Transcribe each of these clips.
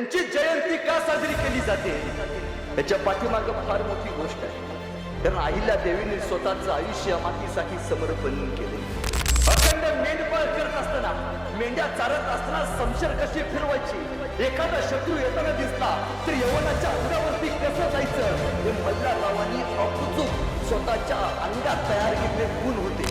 त्यांची जयंती का साजरी केली जाते? याच्या पाठीमाग फार मोठी गोष्ट आहे. कारण आईला देवीने स्वतःचं आयुष्य मातीसाठी समर्पण केले. अखंड मेंढपाळ करत असताना मेंढ्या चारत असताना समशर कशी फिरवायची? एखादा शत्रू येताना दिसला तर यवनाच्या अंगावरती कसं जायचं? हे मल्हाररावांनी अपुचूक स्वतःच्या अंगात तयार केलेले गुण होते.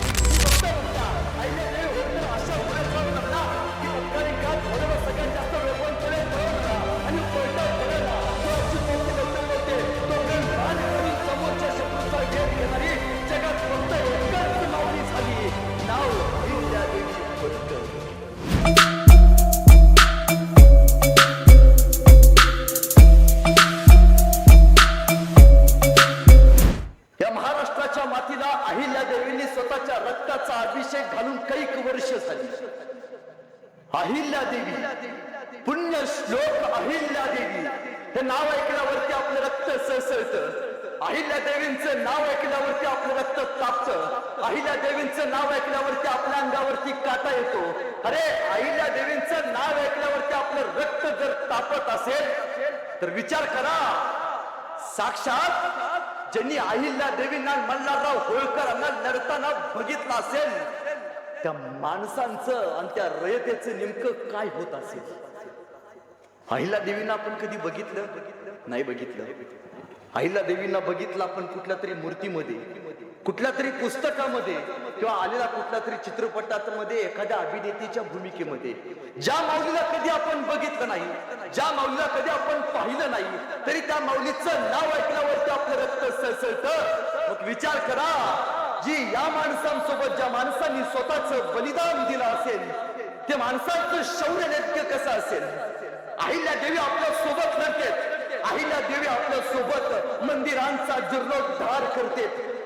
कृष्णाच्या रक्ताचा अभिषेक घालून कैक वर्ष झाली. अहिल्या देवी पुण्य श्लोक अहिल्या देवी हे नाव ऐकल्यावरती आपलं रक्त सळसळत. अहिल्या देवींचं नाव ऐकल्यावरती आपलं रक्त तापत. अहिल्या देवींचं नाव ऐकल्यावरती आपल्या अंगावरती काटा येतो. अरे अहिल्या देवींचं नाव ऐकल्यावरती आपलं रक्त जर तापत असेल तर विचार करा. साक्षात ज्यांनी अहिल्या देवींना मल्हारराव होळकरांना लढताना बघितलं असेल त्या माणसांचं आणि त्या रयतेचं नेमकं काय होत असेल? अहिल्या देवींना आपण कधी बघितलं? नाही बघितलं. अहिल्या देवींना बघितलं आपण कुठल्या तरी मूर्तीमध्ये कुठल्या तरी पुस्तकामध्ये किंवा आलेल्या कुठल्या तरी चित्रपटात मध्ये एखाद्या अभिनेत्याच्या भूमिकेमध्ये. ज्या माऊलीला कधी आपण बघितलं नाही ज्या माऊलीला कधी आपण पाहिलं नाही तरी त्या माऊलीचं नाव ऐकल्यावरती आपलं रक्त सळसळत. मग विचार करा जी या माणसांसोबत ज्या माणसांनी स्वतःच बलिदान दिलं असेल ते माणसांचं शौर्य नेतके कसं असेल? अहिल्या देवी आपल्यासोबत लढते अहिल्या देवी आपल्यासोबत मंदिरांचा जीर्णोद्धार करते.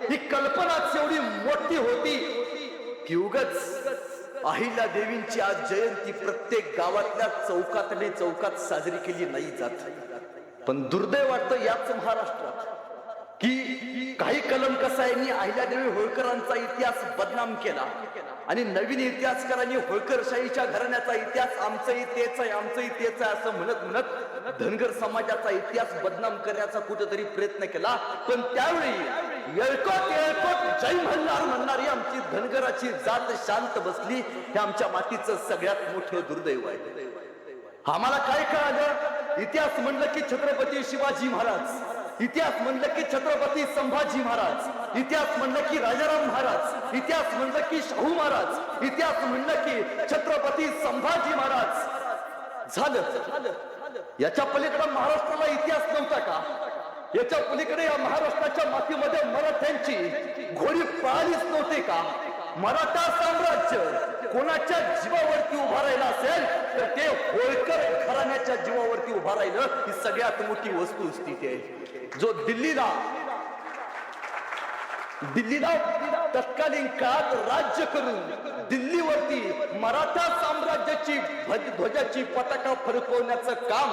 ही कल्पनाच एवढी मोठी होती की उगच अहिल्या देवींची आज जयंती प्रत्येक गावातल्या चौकातले चौकात साजरी केली नाही जात. पण दुर्दैव वाटतं याच महाराष्ट्रात की काही कलम कसायांनी अहिल्यादेवी होळकरांचा इतिहास बदनाम केला. आणि नवीन इतिहासकारांनी होळकरशाहीच्या घराण्याचा इतिहास आमचंही तेच आहे आमचंही तेच आहे असं म्हणत म्हणत धनगर समाजाचा इतिहास बदनाम करण्याचा कुठेतरी प्रयत्न केला. पण त्यावेळी येळकोट येळकोट जय म्हणणार म्हणणारी आमची धनगराची जात शांत बसली. हे आमच्या मातीचं सगळ्यात मोठं दुर्दैव आहे. आम्हाला काय कळालं? इतिहास म्हणलं की छत्रपती शिवाजी महाराज. इतिहास म्हणलं की छत्रपती संभाजी महाराज. इतिहास म्हणलं की राजाराम महाराज. इतिहास म्हणलं की शाहू महाराज. इतिहास म्हणलं की छत्रपती संभाजी महाराज. झालं. याच्या पलीकडे महाराष्ट्राला इतिहास नव्हता का? याच्या पलीकडे या महाराष्ट्राच्या मातीमध्ये मराठ्यांची घोडी पाळलीच नव्हती का? मराठा साम्राज्य कोणाच्या जीवावरती उभा राहिला असेल तर ते होळकर घराण्याच्या जीवावरती उभा राहिलं ही सगळ्यात मोठी वस्तुस्थिती आहे. जो दिल्लीला दिल्लीला तत्कालीन काळात राज्य करून दिल्लीवरती मराठा साम्राज्याची ध्वजाची पताका फडकवण्याचं काम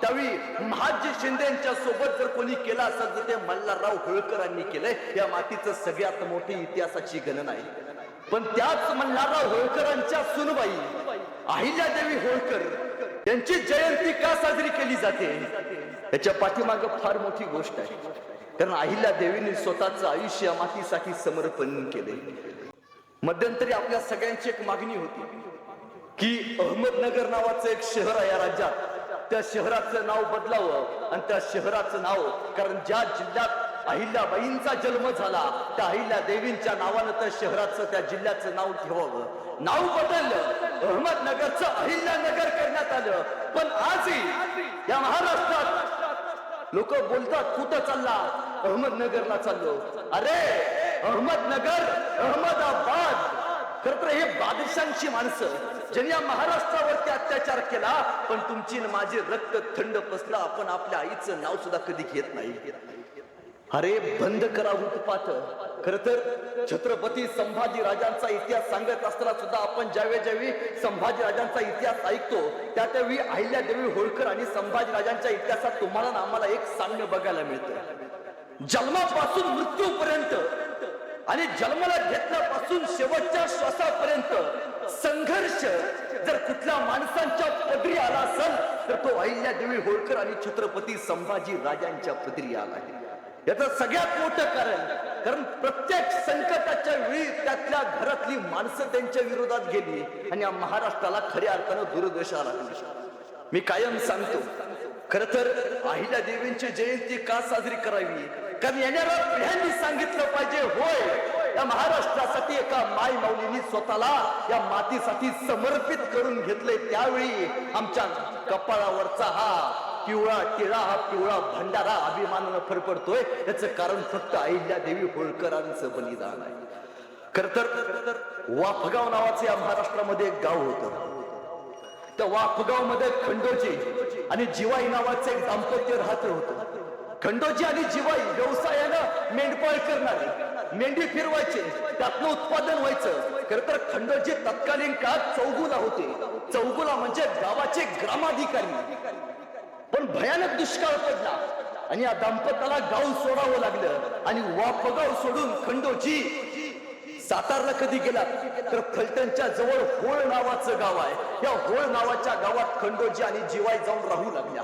त्यावेळी महाजी शिंदेच्या सोबत जर कोणी केलं असेल तर ते मल्हारराव होळकरांनी केलंय. या मातीचं सगळ्यात मोठी इतिहासाची गणना आहे. पण त्याच मल्हारराव होळकरांच्या सुनबाई अहिल्यादेवी होळकर यांची जयंती का साजरी केली जाते? याच्या पाठीमाग फार मोठी गोष्ट आहे. कारण अहिल्या देवीने स्वतःचं आयुष्य या मातीसाठी समर्पण केले मध्यंतरी आपल्या सगळ्यांची एक मागणी होती की अहमदनगर नावाचं एक शहर आहे या राज्यात. त्या शहराचं नाव बदलावं आणि त्या शहराचं नाव कारण ज्या जिल्ह्यात अहिल्याबाईंचा जन्म झाला. त्या अहिल्या देवींच्या नावानं त्या शहराचं त्या जिल्ह्याचं नाव ठेवावं. नाव बदललं. अहमदनगरचं अहिल्यानगर करण्यात आलं. पण आजही या महाराष्ट्रात लोक बोलतात कुठं चालला? अहमदनगरला चाललो. अरे अहमदनगर अहमदाबाद. खर तर हे बादशांची माणसं. ज्यांनी या महाराष्ट्रावरती अत्याचार केला पण तुमची माझे रक्त थंड पसला आपण आपल्या आईचं नाव सुद्धा कधी घेत नाही. अरे बंद करा उत्पात खर तर छत्रपती संभाजी राजांचा इतिहास सांगत असताना सुद्धा आपण ज्यावेळी ज्यावेळी संभाजी राजांचा इतिहास ऐकतो त्या त्यावेळी अहिल्यादेवी होळकर आणि संभाजी राजांच्या इतिहासात तुम्हाला ना आम्हाला एक साम्य बघायला मिळतं. जन्मापासून मृत्यूपर्यंत आणि जन्माला घेतल्यापासून शेवटच्या श्वासापर्यंत संघर्ष जर कुठल्या माणसांच्या पदरी आला असेल तर तो अहिल्या देवी होळकर आणि छत्रपती संभाजी राजांच्या पदरी आला आहे. याचं सगळ्यात मोठं कारण कारण प्रत्येक संकटाच्या वेळी त्यातल्या घरातली माणसं त्यांच्या विरोधात गेली आणि या महाराष्ट्राला खऱ्या अर्थानं दूरदशा आला. मी कायम सांगतो खर तर अहिल्या देवींची जयंती का साजरी करावी? कारण येणाऱ्या पिढ्यांनी सांगितलं पाहिजे होय या महाराष्ट्रासाठी एका माय माऊलीने स्वतःला या मातीसाठी समर्पित करून घेतले त्यावेळी आमच्या कपाळावरचा हा पिवळा टिळा हा पिवळा भंडारा अभिमानानं फरफडतोय याचं कारण फक्त अहिल्या देवी होळकरांचं बलिदान आहे. खर तर वाफगाव नावाचं या महाराष्ट्रामध्ये एक गाव होतं. त्या वाफगावमध्ये खंडोजी आणि जिवाई नावाचं एक दाम्पत्य राहत होतं. खंडोजी आणि जिवाई व्यवसायानं मेंढपाळ करणारे मेंढी फिरवायचे त्यातनं उत्पादन व्हायचं. खर तर खंडोजी तत्कालीन काळात चौगुला होते. चौगुला म्हणजे गावाचे ग्रामाधिकारी. पण भयानक दुष्काळ पडला. आणि या दाम्पत्याला गाव सोडावं लागलं. आणि वाफगाव सोडून खंडोजी सातारला कधी गेला? तर फलटणच्या जवळ होळ नावाचं गाव आहे. या होळ नावाच्या गावात खंडोजी आणि जिवाय जाऊन राहू लागल्या.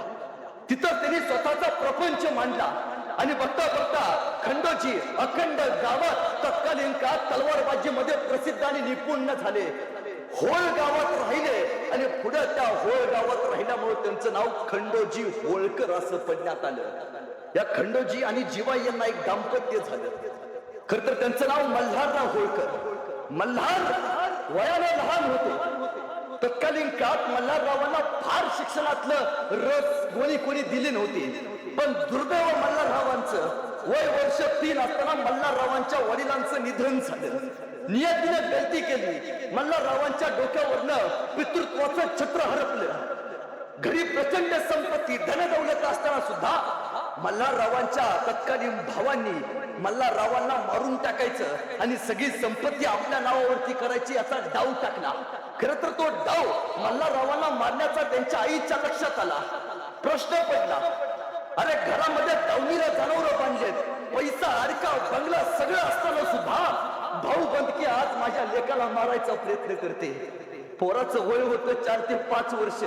तिथं त्यांनी स्वतःचा प्रपंच मांडला. आणि बघता बघता खंडोजी अखंड गावात तत्कालीन काळात तलवारबाजीमध्ये प्रसिद्ध आणि निपुण झाले. होळ गावात राहिले आणि पुढे त्या होळ गावात राहिल्यामुळे त्यांचं नाव खंडोजी होळकर असं पडण्यात आलं. या खंडोजी आणि जिवा यांना एक दाम्पत्य झालं. खर तर त्यांचं नाव मल्हारराव होळकर. मल्हार वयाने लहान होते. तत्कालीन काळात मल्हाररावांना फार शिक्षणातलं रस कोणी कोणी दिली नव्हती. पण दुर्दैव मल्हाररावांचं वय वर्ष तीन असताना मल्हाररावांच्या वडिलांचं निधन झालं. नियतीने गलती केली. मल्हाररावांच्या डोक्यावरनं पितृत्वाचं छत्र हरपलं. घरी प्रचंड संपत्ती धनदौलत असताना सुद्धा मल्हाररावांच्या तत्कालीन भावांनी मल्हाररावांना मारून टाकायचं आणि सगळी संपत्ती आपल्या नावावरती करायची याचा डाव टाकला. खर तर तो डाव मल्हाररावांना मारण्याचा त्यांच्या आईच्या लक्षात आला. प्रश्न पडला. अरे घरामध्ये दावणीला जनावर बांधलेत. पैसा अडका बंगला सगळं असताना सुद्धा भाऊ बंदकी आज माझ्या लेकाला मारायचा प्रयत्न करते. पोराचं वय होतं चार ते पाच वर्ष.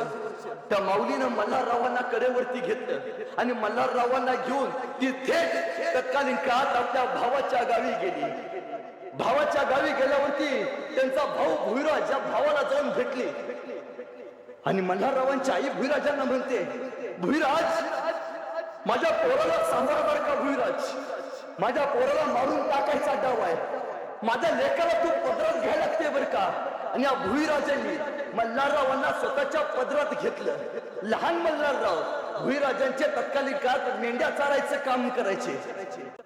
त्या माऊलीनं मल्हाररावांना कडेवरती घेतलं. आणि मल्हाररावांना घेऊन ती थेट तत्कालीन काळात आपल्या भावाच्या गावी गेली. भावाच्या गावी गेल्यावरती त्यांचा भाऊ भुईराज या भावाला जाऊन भेटली. आणि मल्हाररावांची आई भुईराजांना म्हणते भुईराज माझ्या पोराला सांभाळणार का भुईराज? माझ्या पोराला मारून टाकायचा डाव आहे. माझ्या लेखाला तू पदरात घ्यायला लागते बर का? आणि या भुईराजांनी मल्हाररावांना स्वतःच्या पदरात घेतलं. लहान मल्हारराव भुईराजांचे तत्कालीन काळात मेंढ्या चारायचं काम करायचे.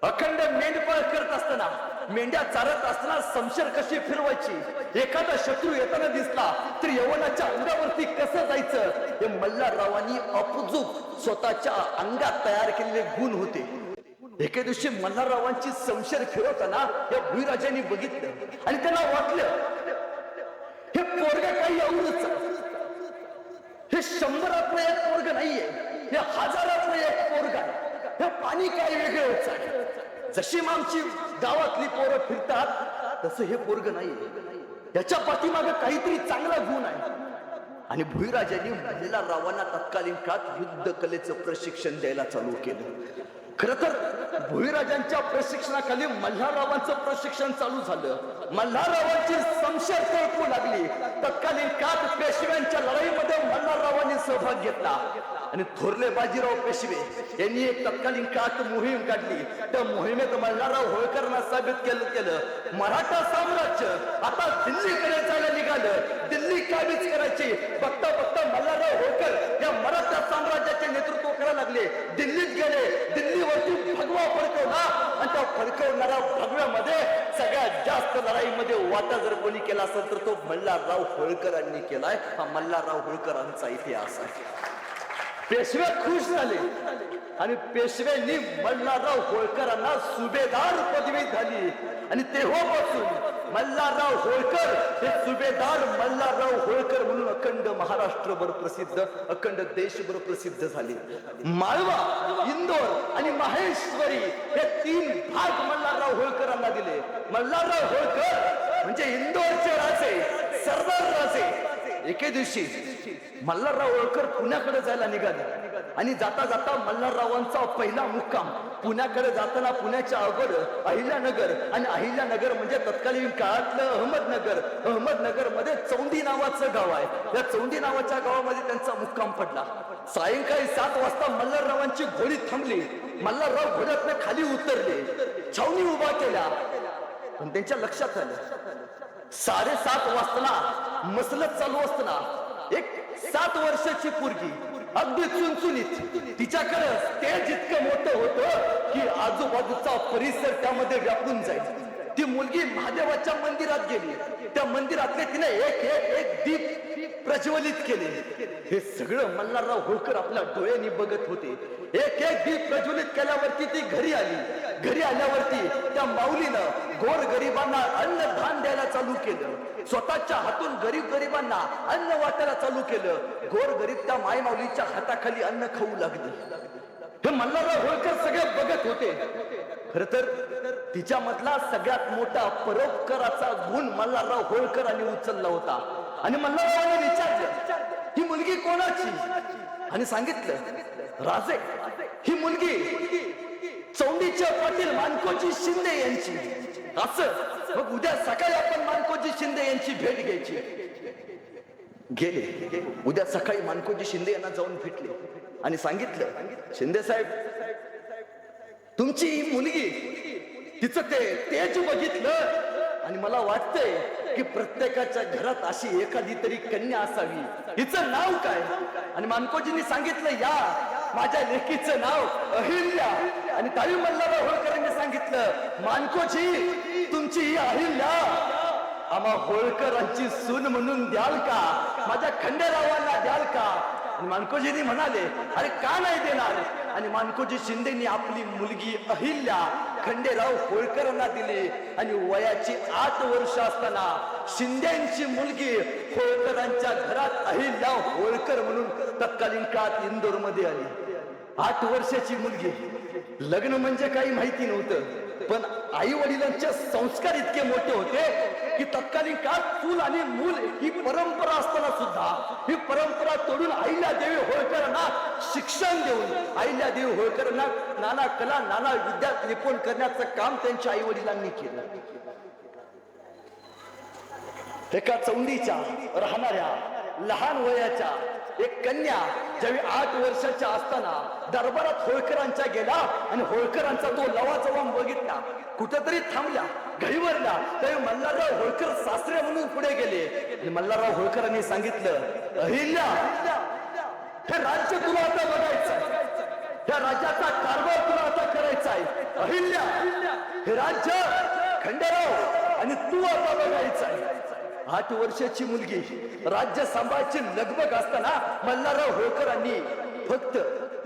अखंड मेंढपाळ करत असताना मेंढ्या चारत असताना संशर कशी फिरवायची? एखादा शत्रू येताना दिसला तर यवनाच्या अंगावरती कसं जायचं? हे मल्हाररावांनी अपजूक स्वतःच्या अंगात तयार केलेले गुण होते. एके दिवशी मल्हाररावांची संशय खेळवताना या भुईराजांनी बघितलं आणि त्यांना वाटलं हे पोरग काही एवढंच हे शंभरातलं एक पोरग नाहीये हे हजारातलं एक पोरग आहे. हे पाणी काय वेगळंच आहे. जशी मग आमची गावातली पोरं फिरतात तसं हे पोरग नाहीये. याच्या पाठीमागे काहीतरी चांगला गुण आहे. आणि भुईराजांनी मल्हाररावांना तत्कालीन काळात युद्ध कलेचं प्रशिक्षण द्यायला चालू केलं. खर तर भुईराजांच्या प्रशिक्षणाखाली मल्हाररावांचं प्रशिक्षण चालू झालं. मल्हाररावांची संशय तळकू लागली. तत्कालीन काळात पेशव्यांच्या लढाईमध्ये मल्हाररावांनी सहभाग घेतला. आणि थोरले बाजीराव पेशवे यांनी एक तत्कालीन काट मोहीम काढली. त्या मोहिमेत मल्हारराव होळकरांना साबित केलं केलं. मराठा साम्राज्य आता दिल्लीकडे जायला निघालं दिल्ली काबीज करायची बघता बघता मल्हारराव होळकर या मराठा साम्राज्याचे नेतृत्व करायला लागले. दिल्लीत गेले. दिल्लीवरती भगवा फडकवला. आणि त्या फडकवणाऱ्या भगव्यामध्ये सगळ्यात जास्त लढाईमध्ये वाटा जर कोणी केला असेल तर तो मल्हारराव होळकरांनी केलाय. हा मल्हारराव होळकरांचा इतिहास आहे. पेशवे खुश झाले. आणि पेशव्यांनी मल्हारराव होळकरांना सुभेदार पदवी झाली आणि तेव्हापासून मल्हारराव होळकर हे सुभेदार मल्हारराव होळकर म्हणून अखंड महाराष्ट्रभर प्रसिद्ध अखंड देशभर प्रसिद्ध झाले. मालवा इंदोर आणि माहेश्वरी हे तीन भाग मल्हारराव होळकरांना दिले. मल्हारराव होळकर म्हणजे इंदोरचे राजे सरदार राजे एके दिवशी मल्हारराव होळकर पुण्याकडे जायला निघाले. आणि जाता जाता मल्हाररावांचा पहिला मुक्काम पुण्याकडे जाताना पुण्याच्या अगोदर अहिल्यानगर आणि अहिल्यानगर म्हणजे तत्कालीन काळातलं अहमदनगर. अहमदनगरमध्ये चौंडी नावाचं गाव आहे. या चौंडी नावाच्या गावामध्ये त्यांचा मुक्काम पडला. सायंकाळी सात वाजता मल्हाररावांची घोडी थांबली. मल्हारराव घोड्यातनं खाली उतरले. छावणी उभा केल्या. पण त्यांच्या लक्षात आलं. साडेसात वाजताना मसलत चालू असताना एक सात वर्षाची पोरगी अगदी चुनचुनीत तिच्याकडे ते जितकं मोठं होतं की आजूबाजूचा परिसर त्यामध्ये व्यापून जाईल. ती मुलगी महादेवाच्या मंदिरात गेली. त्या मंदिरातले तिने एक एक एक दीप प्रज्वलित केले. हे सगळं मल्हारराव होळकर आपल्या डोळ्यांनी बघत होते. एक एक दीप प्रज्वलित केल्यावरती ती घरी आली. घरी आल्यावरती त्या माऊलीनं गोर गरिबांना अन्न धान द्यायला चालू केलं. स्वतःच्या हातून गरीब गरिबांना अन्न वाटायला चालू केलं. गोर गरीब त्या माय माऊलीच्या हाताखाली अन्न खाऊ लागले. हे मल्हारराव होळकर सगळे बघत होते. खर तर तिच्या मधला सगळ्यात मोठा परोपकाराचा गुण मल्हारराव होळकरांनी उचलला होता. आणि मल्हाररावांनी विचारलं ही मुलगी कोणाची? आणि सांगितलं राजे ही मुलगी चौंडीच्या पाटील मानकोजी शिंदे यांची. असं मग उद्या सकाळी आपण मानकोजी शिंदे यांची भेट घ्यायची. गेले उद्या सकाळी मानकोजी शिंदे यांना जाऊन भेटले. आणि सांगितलं शिंदे साहेब तुमची ही मुलगी तिचं ते तेज बघितलं आणि मला वाटतंय की प्रत्येकाच्या घरात अशी एखादी तरी कन्या असावी. हिचं नाव काय? आणि मानकोजींनी सांगितलं या माझ्या लेकीचं नाव अहिल्या. आणि ताई मल्हारराव होळकरांनी सांगितलं मानकोजी तुमची ही अहिल्या. आम्हा होळकरांची सून म्हणून द्याल का? माझ्या खंडेरावांना द्याल का? आणि मानकोजीने म्हणाले अरे का नाही देणार? आणि मानकोजी शिंदेनी आपली मुलगी अहिल्या खंडेराव होळकरांना दिली. आणि वयाची आठ वर्ष असताना शिंद्यांची मुलगी होळकरांच्या घरात अहिल्या होळकर म्हणून तत्कालीन काळात इंदोरमध्ये आली. आठ वर्षाची मुलगी. लग्न म्हणजे काही माहिती नव्हतं पण आई वडिलांचे संस्कार इतके मोठे होते की तत्कालीन काळात चूल आणि मूल ही परंपरा असताना सुद्धा ही परंपरा तोडून आईल्या देवी होळकरांना शिक्षण देऊन आईल्या देवी होळकरांना नाना कला नाना विद्या निपुण करण्याचं काम त्यांच्या आई वडिलांनी केलं. एका चौंडीच्या राहणाऱ्या लहान वयाच्या एक कन्या ज्यावेळी आठ वर्षाच्या असताना दरबारात होळकरांच्या गेला आणि होळकरांचा तो लवाजवाम बघितला. कुठंतरी थांबल्या घाईवरला. त्यावेळी मल्हारराव होळकर सासरे म्हणून पुढे गेले. आणि मल्हारराव होळकरांनी सांगितलं अहिल्या हे राज्य तुला आता बघायचं त्या राज्याचा कारभार तुला आता करायचा आहे अहिल्या हे राज्य खंडेराव आणि तू आता बघायचं आहे आठ वर्षाची मुलगी. राज्य सांभाळची लगबग असताना मल्हारराव होळकरांनी फक्त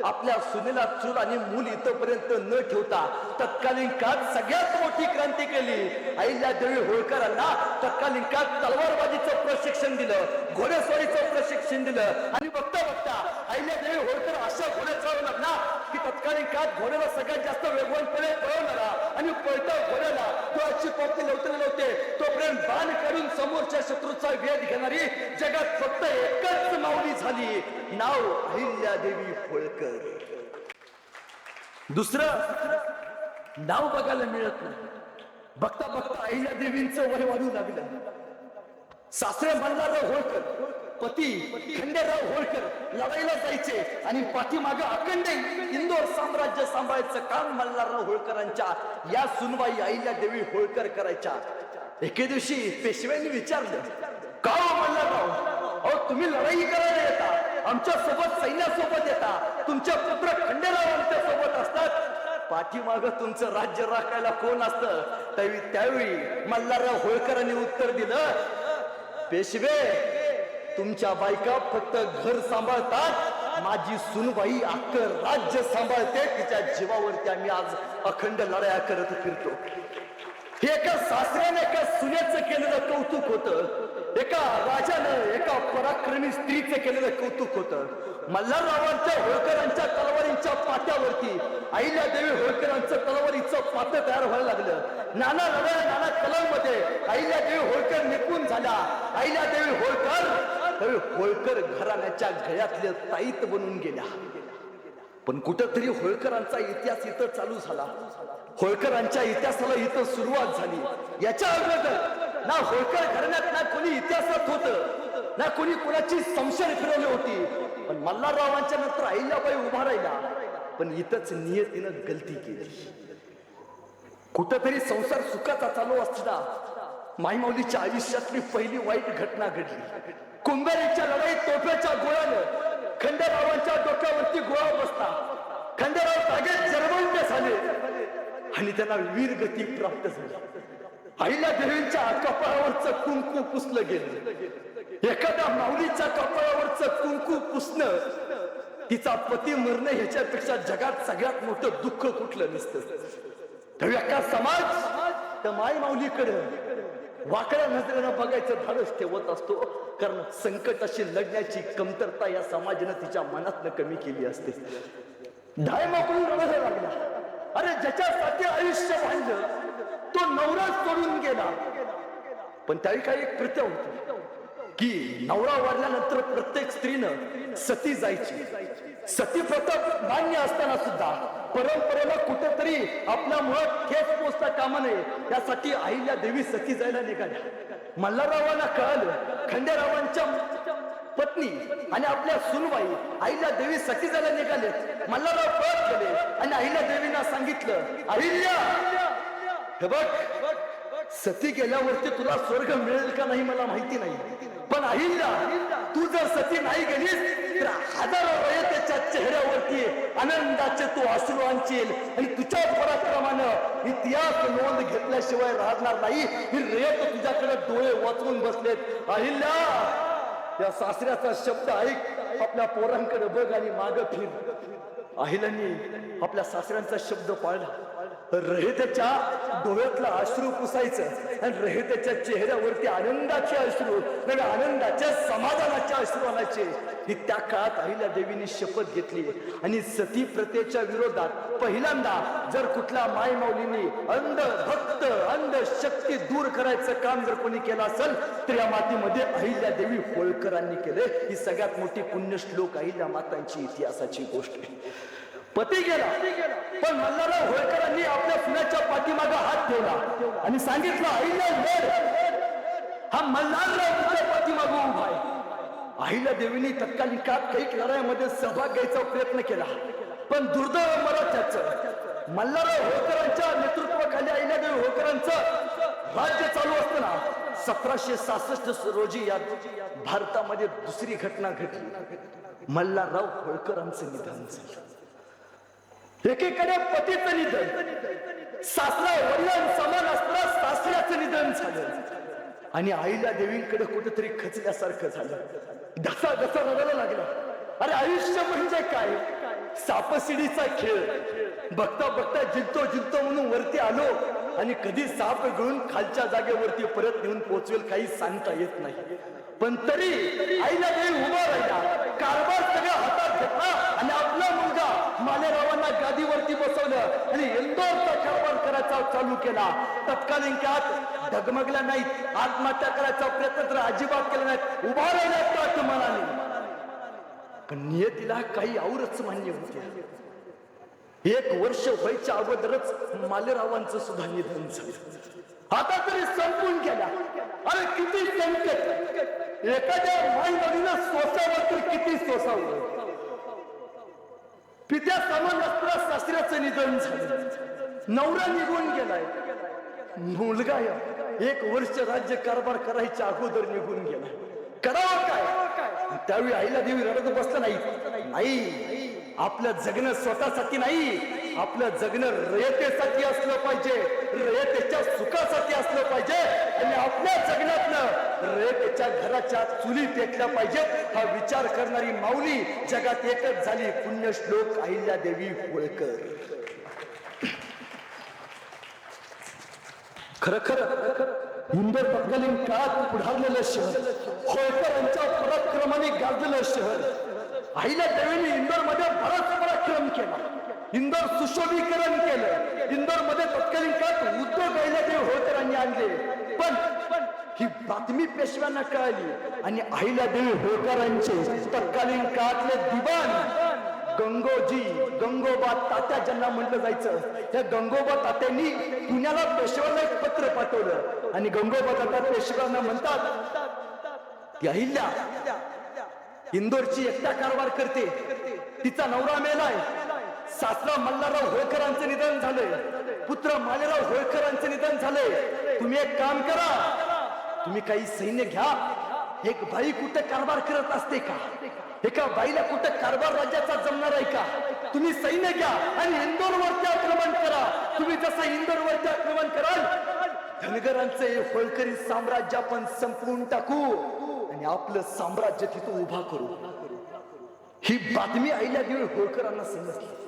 आपल्या सुनेला चूल आणि मूल इथपर्यंत न ठेवता तत्कालीन काळात सगळ्यात मोठी क्रांती केली. आईल्या देवी होळकरांना तत्कालीन काळात तलवारबाजीचं प्रशिक्षण दिलं घोडेस्वारीचं प्रशिक्षण दिलं. आणि बघता बघता आईल्या देवी होळकर अशा घोडे चालू लागला की तत्कालीन काळात घोड्याला सगळ्यात जास्त वेगवानपणे पळवणारा आणि पळता घोड्याला तो अशी पावती लवटलेले होते तोपर्यंत बाण काढून समोरच्या शत्रूचा वेध घेणारी जगात फक्त एकच माऊली झाली. नाव अहिल्या देवी होळकर. दुसरं नाव बघायला मिळत नाही. बघता बघता अहिल्या देवींचं वय वाढू लागलं. सासरे मल्हारराव होळकर पती खंडेराव होळकर लढाईला जायचे आणि पाठीमागे अखंड इंदोर साम्राज्य सांभाळायचं काम मल्हारराव होळकरांच्या या सुनवाई अहिल्या देवी होळकर करायच्या. एके दिवशी पेशव्यांनी विचारलं का हो मल्हारराव अहो तुम्ही लढाई करायला आमच्यासोबत सैन्यासोबत येता. तुमच्या पुत्र खंडेराव आमच्यासोबत असतात. पाठीमाग तुमचं राज्य राखायला कोण असतं? त्यावेळी त्यावेळी मल्हारराव होळकरांनी उत्तर दिलं पेशवे तुमच्या बायका फक्त घर सांभाळतात. माझी सुनबाई अख्ख राज्य सांभाळते. तिच्या जीवावरती आम्ही आज अखंड लढाया करत फिरतो. हे एका सासऱ्याने एका सुनेचं केलेलं कौतुक होतं. एका राजानं एका पराक्रमी स्त्रीचं केलेलं कौतुक होतं. मल्हाररावांच्या होळकरांच्या तलवारींच्या पाट्यावरती आईल्या देवी होळकरांचं तलवारीचं पात्र तयार व्हायला लागलं. नाना लढाया नाना कलांमध्ये आईल्या देवी होळकर निपुण झाल्या आईल्या देवी होळकर होळकर घराण्याच्या गळ्यातले ताईत बनून गेल्या. पण कुठंतरी होळकरांचा इतिहास इथं चालू झाला. होळकरांच्या इतिहासाला इथं सुरुवात झाली. याच्या अगोदर ना होळकर घराण्यात ना कोणी इतिहासात होत ना कोणी कोणाची संशय फिरवली होती. पण मल्हाररावांच्या नंतर अहिल्याबाई उभा राहिला पण इथंच नियतीनं गलती केली. कुठंतरी संसार सुखाचा चालू असताना माईमाऊलीच्या आयुष्यातली पहिली वाईट घटना घडली. कुंभारीच्या लढाईत तोफ्याच्या गोळ्यानं खंडेरावांच्या डोक्यावरती गोळा बसला. खंडेराव जागेत जर्मंत झाले. आणि त्यांना वीर गती प्राप्त झाली. आईला देवींच्या कपाळावरच कुंकू पुसलं गेलं. एखाद्या माऊलीच्या कपाळावरच कुंकू पुसणं तिचा पती मरणं ह्याच्यापेक्षा जगात सगळ्यात मोठं दुःख कुठलं नसतं तर एका समाज त्या माई माऊलीकडं वाकड्या नजरेनं बघायचं धाडस ठेवत असतो. कारण संकटाशी लढण्याची कमतरता या समाजानं तिच्या मनातनं कमी केली असते. धाय माकडून रडायला लागला. अरे ज्याच्यासाठी आयुष्य वाढलं तो नवराच सोडून गेला. पण त्यावेळी काही एक प्रथा होती की नवरा वाढल्यानंतर प्रत्येक स्त्रीनं सती जायची. सतीप्रथा मान्य असताना सुद्धा परंपरेला कुठेतरी आपल्या मुळात ठेच पोचता कामा नये. त्यासाठी आईला देवी सती जायला निघाल्या. मल्हाररावांना कळालं खंडेरावांच्या पत्नी आणि आपल्या सुनबाई आईला देवी सती जायला निघाले मल्हारराव पळत गेले आणि आईला देवींना सांगितलं अहिल्या हे बघ सती गेल्यावरती तुला स्वर्ग मिळेल का नाही मला माहिती नाही. पण अहिल्या तू जर सती नाही गेलीस तर हजारो रयतेच्या चेहऱ्यावरती आनंदाचे तू अश्रू आणशील. आणि तुझ्या पराक्रमानं इतिहास नोंद घेतल्याशिवाय राहणार नाही. ही रेत तुझ्याकडे डोळे वाचवून बसलेत. अहिल्या या सासऱ्याचा शब्द ऐक. आपल्या पोरांकडे बघ आणि माग फिर. अहिल्यानी आपल्या सासऱ्यांचा शब्द पाळला. रहितेच्या डोळ्यातला अश्रू पुसायचं आणि रहितेच्या चेहऱ्यावरती आनंदाचे अश्रू नव्हे आनंदाच्या समाधानाचे अश्रू आणायचे. ही त्या काळात अहिल्या देवीने शपथ घेतली. आणि सती प्रथेच्या विरोधात पहिल्यांदा जर कुठल्या माय माऊलीने अंध भक्त अंध शक्ती दूर करायचं काम जर कोणी केलं असेल तर या मातीमध्ये अहिल्या देवी होळकरांनी केलं. ही सगळ्यात मोठी पुण्यश्लोक अहिल्या मातांची इतिहासाची गोष्ट आहे. पती गेला. पण मल्हारराव होळकरांनी आपल्या सुनाच्या पाठीमागे हात ठेवला. आणि सांगितलं आईला लढ हा मल्हारराव तुझ्या पाठीमागे उभा आहे. आईला देवीने तत्कालीन काळात काही लढाईमध्ये सहभाग घ्यायचा प्रयत्न केला. पण दुर्दैव मला त्याच. मल्हारराव होळकरांच्या नेतृत्वाखाली आईला देवी होळकरांचं राज्य चालू असताना सतराशे सहासष्ट रोजी या भारतामध्ये दुसरी घटना घडली. मल्हारराव होळकरांचं निधन झालं. एकीकडे पतीचं निधन सासरा वडिलां समान असताना सासऱ्याचं निधन झालं. आणि आईला देवींकडे कुठेतरी खचल्यासारखं झालं. घसा घसा रडायला लागला. अरे आयुष्य म्हणजे काय? सापसिडीचा खेळ. बघता बघता जिंकतो जिंकतो म्हणून वरती आलो आणि कधी साप गळून खालच्या जागेवरती परत नेऊन पोहोचवेल काही सांगता येत नाही. पण तरी आईला देवी उभा राहिला. कारभार सगळा हातात घेतला आणि आपला मुलगा मालेरावांना गादीवरती बसवलं आणि इंदोरचा कारभार करायचा चालू केला. तत्कालीन काळात ढगमगल्या नाहीत आत्महत्या करायचा प्रयत्न तर अजिबात केला नाहीत उभा राहिल्यात मनाने पण नियतीला काही आवरच मान्य होते. एक वर्ष व्हायच्या अगोदरच मालेरावांचं सुद्धा निधन झालं. आता तरी संपून गेला. अरे किती संकट! एखाद्या माई नदीनं सोसावं तर किती सोसावं? पित्या समान असताना सासऱ्याचं निधन झालं. नवरा निघून गेलाय. मुलगा एक वर्ष राज्य कारभार करायच्या अगोदर निघून गेला. करावं काय? त्यावेळी आईला देवी रडत बसलं नाही. आई आपलं जगणं स्वतःसाठी नाही. आपलं जगणं रयतेसाठी असलं पाहिजे रयतेच्या सुखासाठी असलं पाहिजे आणि आपल्या जगण्यातलं रयतेच्या घराच्या चुली पेटल्या पाहिजेत हा विचार करणारी माऊली जगात एकच झाली पुण्यश्लोक अहिल्या देवी होळकर. खर खर इंदोर तत्कालीन काळात पुढारलेलं शहर होळकरांच्या पराक्रमाने गाजलेलं शहर. आईला देवीने इंदोरमध्ये बराच पराक्रम केला. इंदोर सुशोभीकरण केलं. इंदोरमध्ये तत्कालीन काळात उद्योग होळकरांनी आणले. पण ही बातमी पेशव्यांना कळाली. आणि अहिल्यादेवी होळकरांचे तत्कालीन काळातले दिवाण. गंगोजी गंगोबा तात्या ज्यांना म्हटलं जायचं त्या गंगोबा तात्यांनी पुण्याला पेशव्यांना एक पत्र पाठवलं. आणि गंगोबा तात्या पेशव्यांना म्हणतात की अहिल्या इंदोरची एकटा कारभार करते. तिचा नवरा मेलाय. सासरा मल्हारराव होळकरांचं निधन झालंय. पुत्र मालेराव होळकरांचं निधन झालंय. तुम्ही एक काम करा. तुम्ही काही सैन्य घ्या. एक बाई कुठे कारभार करत असते का? एका बाईला कुठे कारभार राज्याचा जमणार आहे का? तुम्ही सैन्य घ्या आणि इंदोरवरती आक्रमण करा. तुम्ही जसं इंदोरवरती आक्रमण कराल धनगरांचं हे होळकरी साम्राज्य आपण संपवून टाकू आणि आपलं साम्राज्य तिथं उभा करू. ही बातमी अहिल्यादेवी होळकरांना समजली.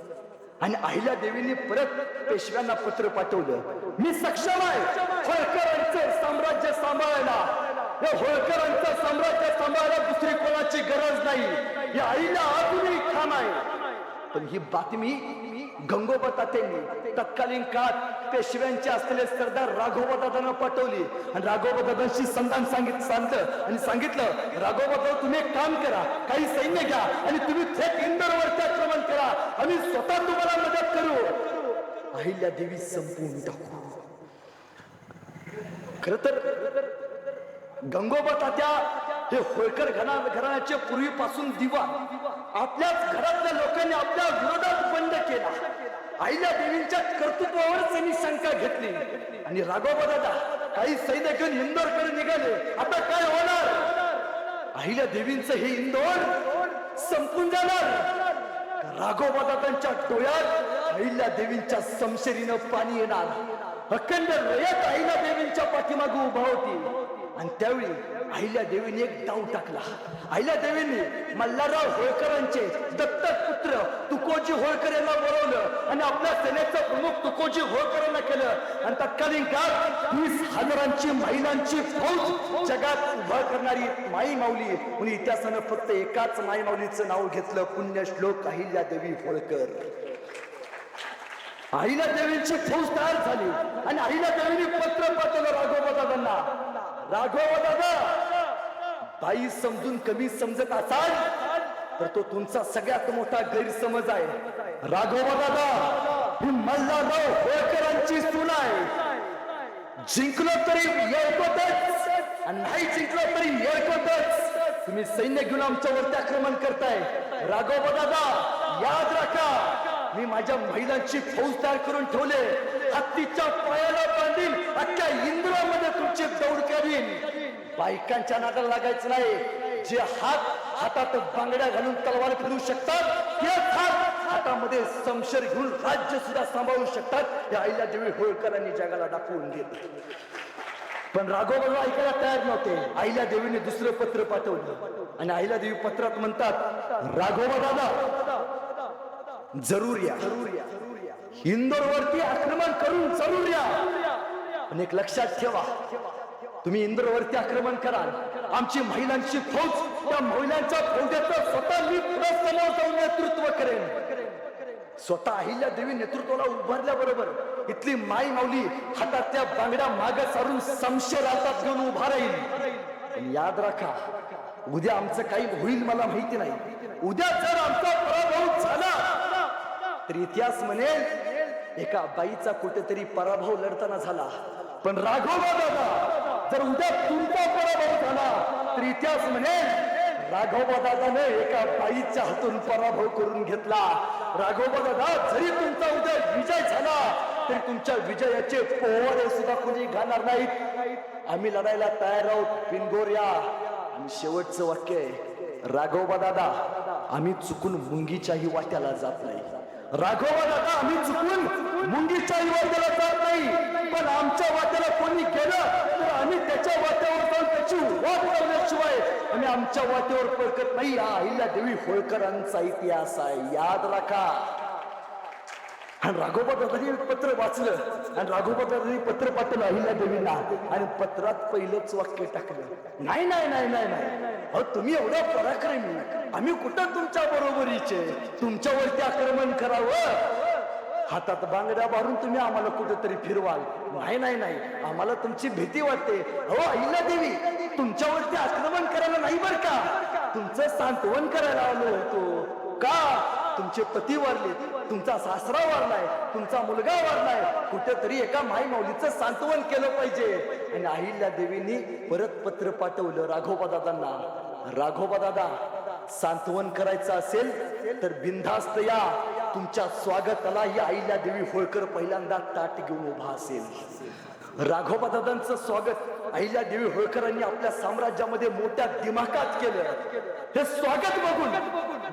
आणि अहिल्या देवीने परत पेशव्यांना पत्र पाठवलं. मी सक्षम आहे. होळकरांचं साम्राज्य सांभाळायला. या होळकरांचं साम्राज्य सांभाळायला दुसरी कोणाची गरज नाही. या आईला अजूनही ठाम आहे. पण ही बातमी गंगोबा तात्यांनी तत्कालीन काळात पेशव्यांचे असलेले सरदार राघोबा पटवली आणि राघोबदादांशी संधान सांगित सांगतं आणि सांगितलं राघोबा तुम्ही एक काम करा. काही सैन्य घ्या आणि तुम्ही थेट इंदोरवरती आक्रमण करा. आम्ही स्वतः तुम्हाला मदत करू. अहिल्या देवी संपवून टाकू. खर तर गंगोबा तात्या हे होळकर घरा घराण्याचे पूर्वीपासून दिवा. आपल्याच घरातल्या लोकांनी आपल्या विरोधात बंद केला. आईल्या देवींच्या कर्तृत्वावरच त्यांनी शंका घेतली. आणि राघोबा दादा काही सैनिक घेऊन इंदोरकडे निघाले. आता काय होणार? आईल्या देवींचं हे इंदोर संपून जाणार. राघोबा दादांच्या डोळ्यात अहिल्या देवींच्या समशेरीनं पाणी येणार. अखंड रयत अहिल्या देवींच्या पाठीमागे उभा होती. आणि त्यावेळी अहिल्या देवीने एक डाव टाकला. अहिल्या देवीने मल्हारराव होळकरांचे दत्तक पुत्र तुकोजी होळकर यांना बोलवलं आणि आपल्या सेनेचा प्रमुख तुकोजी होळकरांना केलं. आणि तत्कालीन काळ वीस हजारांची महिलांची फौज जगात उभा करणारी माई माऊली. म्हणून इतिहासानं फक्त एकाच माई माऊलीचं नाव घेतलं पुण्यश्लोक अहिल्या देवी होळकर. अहिल्या देवींची फौज तयार झाली आणि अहिल्या देवीने पत्र पाठवलं राघोबा दादांना राघव हो दादा. बाई समजून कमी समजत असाल तर तो तुमचा सगळ्यात मोठा गैरसमज आहे. राघव हो दादा ही मल्हारराव होळकरांची सून आहे. जिंकलो तरी येळकोतच आणि नाही जिंकलो तरी येळकोतच तुम्ही सैन्य घेऊन आमच्यावरती आक्रमण करताय. राघोबा हो दादा याद राखा. मी माझ्या महिलांची फौज तयार करून ठेवले. हत्तीच्या पायाला बांधील अख्ख्या इंद्रामध्ये तुमची दौड करीन बायकांच्या नादाला लागायचं नाही. जे हात हातात बांगड्या घालून तलवार फिरू शकतात तेच हात हातामध्ये समशेर घेऊन राज्य सुद्धा सांभाळू शकतात. हे आईला देवी होळकरांनी जगाला दाखवून दिलं पण राघोबा ऐकायला तयार नव्हते. आईला देवीने दुसरं पत्र पाठवलं. आणि आईला देवी पत्रात म्हणतात राघोबा दादा जरूर या. इंदोर वरती आक्रमण करून जरूर या. पण एक लक्षात ठेवा तुम्ही इंदोर वरती आक्रमण कराल. आमची महिलांची फौज त्या महिलांच्या फौजेचं स्वतः मी पुढे जाऊन नेतृत्व करेन स्वतः अहिल्या देवी नेतृत्वाला उभारल्याबरोबर इथली माई माऊली हातात त्या बांगड्या माग सारून समशेर हातात घेऊन उभा राहील. पण याद राखा उद्या आमचं काही होईल मला माहिती नाही. उद्या जर आमचा पराभव झाला तर इतिहास म्हणेल एका बाईचा कुठेतरी पराभव लढताना झाला. पण राघोबा दादा जर उद्या तुमचा पराभव झाला तर इतिहास म्हणेल राघोबा दादाने एका बाईच्या हातून पराभव करून घेतला. राघोबा दादा जरी तुमचा उद्या विजय झाला तरी तुमच्या विजयाचे पोवाडे सुद्धा कोणी घालणार नाहीत. आम्ही लढायला तयार आहोत पिनगोर्या. आणि शेवटचं वाक्य आहे राघोबा दादा आम्ही चुकून मुंगीच्याही वाट्याला जात नाही. राघोबा दादा आम्ही चुकून मुंगीच्या वाद्याला जात नाही. पण आमच्या वाद्याला कोणी केलं तर आम्ही त्याच्या वाट्यावर जाऊन त्याची वाट लावल्याशिवाय आम्ही आमच्या वाट्यावर पळकत नाही. हा अहिल्या देवी होळकरांचा इतिहास आहे. याद राखा. आणि राघोबा दादानी पत्र वाचलं. आणि राघोबा दादानी पत्र पाठवलं अहिल्या देवींना आणि पत्रात पहिलंच वाक्य टाकलं. नाही नाही नाही नाही नाही. अहो तुम्ही एवढा पराक्रमी. आम्ही कुठं तुमच्या बरोबरीचे? तुमच्यावरती आक्रमण करावं? हातात बांगड्या मारून तुम्ही आम्हाला कुठेतरी फिरवाल. नाही नाही नाही. आम्हाला तुमची भीती वाटते. हो अहिल्या देवी तुमच्यावरती आक्रमण करायला नाही बर का? तुमचं सांत्वन करायला आलो होतो. का? तुमचे पती वारले तुमचा सासरा वारलाय तुमचा मुलगा वारलाय कुठेतरी एका माई माऊलीचं सांत्वन केलं पाहिजे. आणि अहिल्या देवींनी परत पत्र पाठवलं राघोबा दादांना. राघोबा दादा सांत्वन करायचं असेल तर बिनधास्त या. तुमच्या स्वागताला ही आईल्या देवी होळकर पहिल्यांदा ताट घेऊन उभा असेल. राघोबा दादांचं स्वागत. अहिल्या देवी होळकरांनी आपल्या साम्राज्यामध्ये मोठ्या दिमाखात केलं. हे स्वागत बघून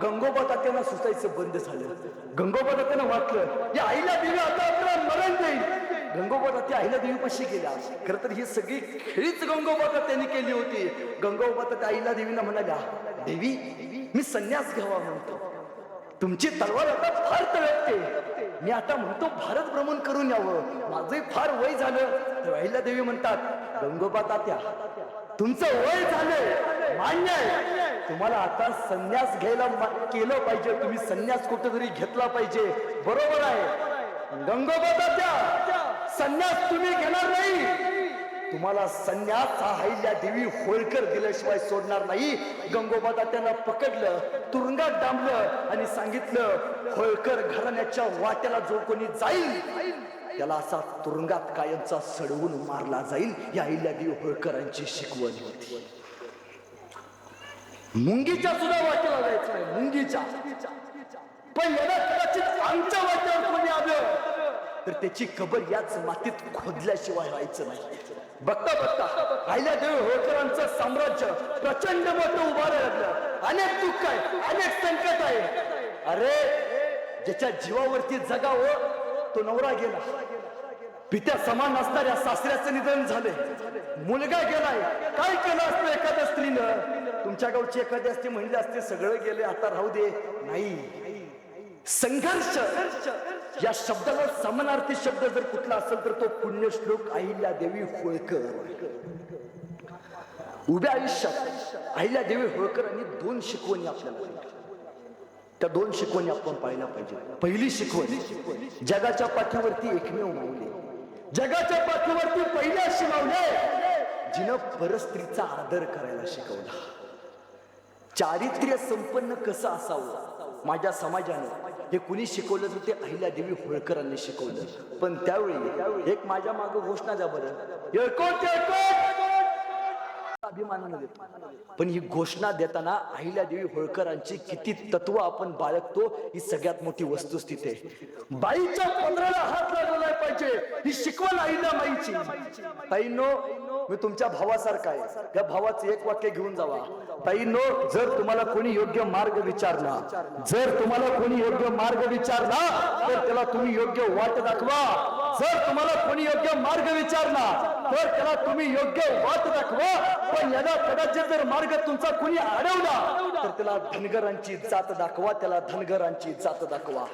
गंगोबा तात्यांना सुचायचं बंद झालं. गंगोबा तात्यांना वाटलं या अहिल्या देवी आता आपल्याला मरण देईल. गंगोबा तात्या देवी पाशी गेल्या. खर तर ही सगळी खेळीच गंगोबा तात्यांनी केली होती. गंगोबा तात्या अहिल्या देवीला म्हणाल्या देवी मी संन्यास घ्यावा म्हणतो. तुमची तलवार आता फार तळपते. मी आता म्हणतो भारत भ्रमण करून यावं. माझंही फार वय झालं. तर देवी म्हणतात गंगोबा तात्या तुमचं वय झालंय. मान्य आहे. तुम्हाला आता संन्यास घ्यायला केलं पाहिजे. तुम्ही संन्यास कुठेतरी घेतला पाहिजे. बरोबर आहे. गंगोबा तात्या संन्यास तुम्ही घेणार नाही. तुम्हाला संन्यास हा देवी होळकर दिल्याशिवाय सोडणार नाही. गंगोबादा त्यांना पकडलं तुरुंगात डांबलं आणि सांगितलं होळकर घराण्याच्या वाट्याला जो कोणी जाईल त्याला असा तुरुंगात कायमचा सडवून मारला जाईल या अहिल्या देवी होळकरांची शिकवण होती. मुंगीच्या सुद्धा वाट्याला जायचं नाही मुंगीच्या. पण याला कदाचित आमच्या वाट्यावर कोणी आलं तर त्याची कबर याच मातीत खोदल्याशिवाय राहायचं नाही. बघता बघता राहिल्या देवी होळकरांचं साम्राज्य प्रचंड मोठं उभारायला लागलं. अनेक दुःख आहे अनेक संकट आहे. अरे ज्याच्या जीवावरती जगावं हो, तो नवरा गेला. पित्या समान असणाऱ्या सासऱ्याचं निधन झाले मुलगा गेलाय. काय केलं असतं एखाद्या स्त्रीनं? तुमच्या गावची एखादी असते म्हणली असते सगळं गेले आता राहू दे. नाही. संघर्ष. या शब्दाला समानार्थी शब्द जर कुठला असेल तर तो पुण्यश्लोक अहिल्या देवी होळकर. उभ्या आयुष्यात अहिल्या देवी होळकरांनी दोन शिकवणी आपल्याला त्या दोन शिकवणी आपण पाहायला पाहिजे. पहिली शिकवण जगाच्या पाठीवरती एकमेव मावले जगाच्या पाठीवरती पहिल्या शिमावले जिनं परस्त्रीचा आदर करायला शिकवला. चारित्र्य संपन्न कसं असावं? माझ्या समाजानं हे कुणी शिकवलं तर ते अहिल्या देवी होळकरांनी शिकवलं. पण त्यावेळी एक माझ्या मागं घोषणा द्या बरं. येळकोट, अभिमानानं देतो. पण ही घोषणा देताना अहिल्या देवी होळकरांची किती तत्व आपण बाळगतो ही सगळ्यात मोठी वस्तुस्थिती आहे. बाईच्या पंधराला हात लागला पाहिजे ही शिकवण अहिल्या माईची ताईनो मी तुमच्या भावासारखा आहे. त्या भावाचं एक वाक्य घेऊन जावा. ताईनो जर तुम्हाला कोणी योग्य मार्ग विचारला जर तुम्हाला कोणी योग्य मार्ग विचारला तर त्याला तुम्ही योग्य वाट दाखवा. जर तुम्हाला कोणी योग्य मार्ग विचारला तर त्याला तुम्ही योग्य वाट दाखवा. पण याला कदाचित जर मार्ग तुमचा कुणी अडवला तर त्याला धनगरांची जात दाखवा त्याला धनगरांची जात दाखवा.